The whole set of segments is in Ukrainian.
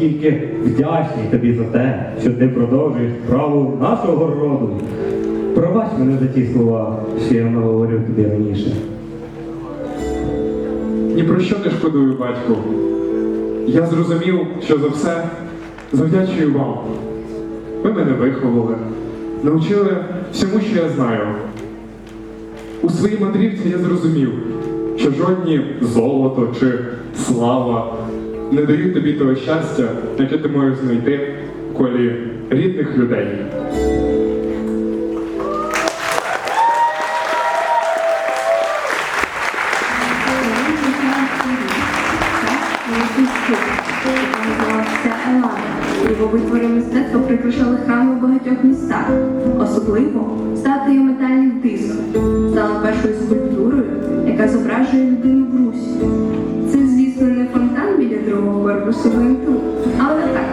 Тільки вдячний тобі за те, що ти продовжуєш справу нашого роду. Пробач мене за ті слова, що я наговорив тобі раніше. Ні про що не шкодую, батьку. Я зрозумів, що за все завдячую вам. Ви мене виховали, навчили всьому, що я знаю. У своїй мандрівці я зрозумів, що жодні золото чи слава не дають тобі того щастя, яке ти можеш знайти в колі рідних людей. Його витвори мистецтва прикрашали храми в багатьох містах. Особливо статуя метальних дисок стала першою скульптурою, яка зображує людину в русі. procedimento ao ataque.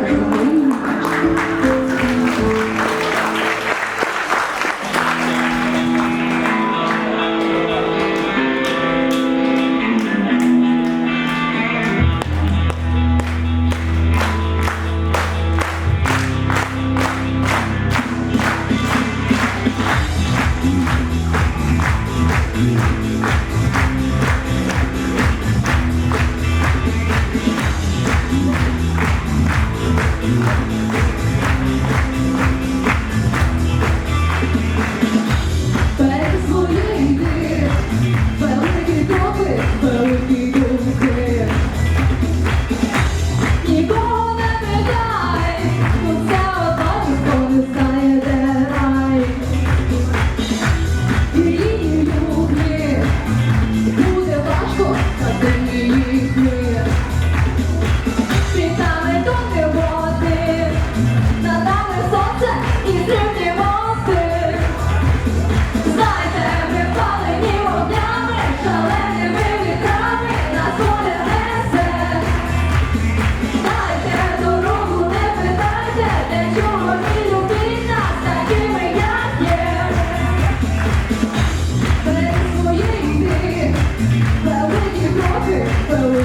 Thank